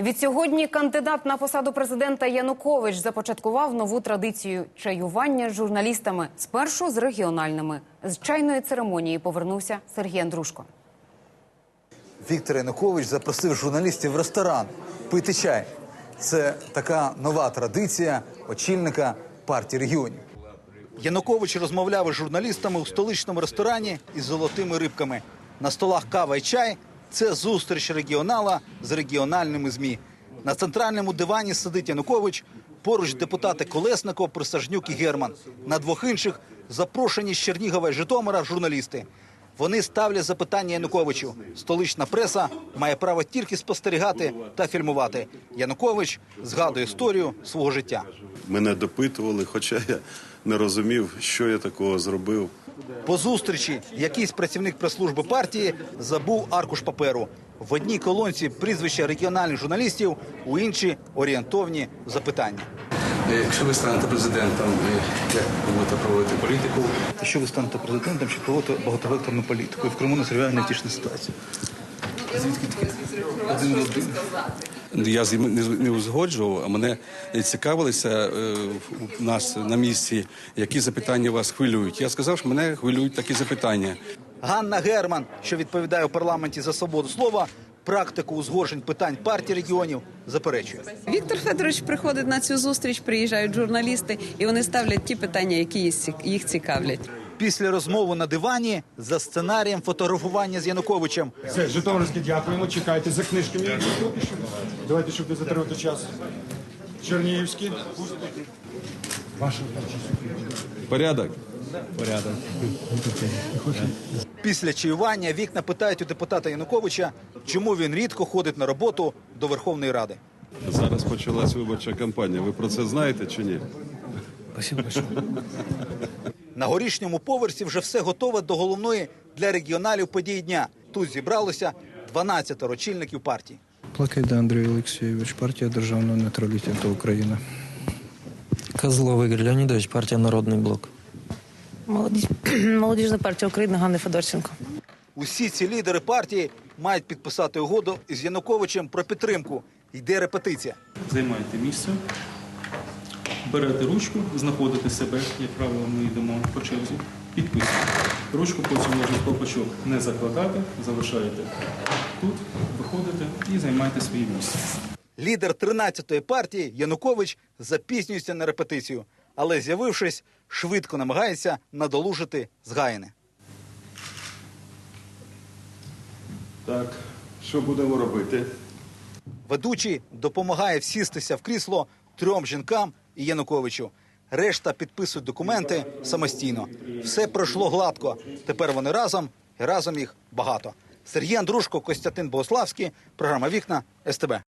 Відсьогодні кандидат на посаду президента Янукович започаткував нову традицію чаювання з журналістами. Спершу з регіональними. З чайної церемонії повернувся Сергій Андрушко. Віктор Янукович запросив журналістів в ресторан пити чай. Це така нова традиція очільника партії регіонів. Янукович розмовляв із журналістами у столичному ресторані із золотими рибками. На столах кава і чай це зустріч регіонала з регіональними змі. На центральному дивані сидить Янукович. Поруч депутати Колесников, Присажнюк і Герман. На двох інших запрошені з Чернігова і Житомира журналісти. Вони ставлять запитання Януковичу. Столична преса має право тільки спостерігати та фільмувати. Янукович згадує історію свого життя. Мене допитували, хоча я не розумів, що я такого зробив. По зустрічі якийсь працівник прес-служби партії забув аркуш паперу. В одній колонці прізвища регіональних журналістів, у іншій орієнтовні запитання. Е, Якщо ви станете президентом, е, як будете проводити політику? Якщо ви станете президентом, чи проводите багатовекторну політику? І в Криму назріває невтішна ситуація. Звідки таке? Один один. Я з ним не, не узгоджував, а мене цікавилися е, у нас на місці, які запитання вас хвилюють. Я сказав, що мене хвилюють такі запитання. Ганна Герман, що відповідає у парламенті за свободу слова, практику узгоджень питань партії регіонів заперечує. Віктор Федорович приходить на цю зустріч, приїжджають журналісти, і вони ставлять ті питання, які їх цікавлять. Після розмови на дивані за сценарієм фотографування з Януковичем Все, Житомирське дякуємо. Чекайте за книжками. Давайте, щоб не затримати час. Чернігівський. Ваша Порядок. Після чаювання вікна питають у депутата Януковича, чому він рідко ходить на роботу до Верховної Ради. Зараз почалась виборча кампанія. Ви про це знаєте чи ні? На горішньому поверсі вже все готове до головної для регіоналів події дня. Тут зібралося 12 очільників партії. Плакайда Андрій Олексійович, партія державного нейтралітету України. Козлов Игорь Леонидович, партия Народный блок. Молодіжна партія України Ганни Федорченко. Усі ці лідери партії мають підписати угоду із Януковичем про підтримку. Йде репетиція. Займайте місце, берете ручку, знаходите себе, як правило, ми йдемо по черзі, підписуєте. Ручку потім можна в колпачок не закладати, залишаєте тут, виходите і займайте своє місце. Лідер 13-ї партії Янукович запізнюється на репетицію, але з'явившись, швидко намагається надолужити згаяне. Так, що будемо робити? Ведучий допомагає всістися в крісло трьом жінкам і Януковичу. Решта підписують документи самостійно. Все пройшло гладко. Тепер вони разом і разом їх багато. Сергій Андрушко, Костянтин Богославський, програма Вікна СТБ.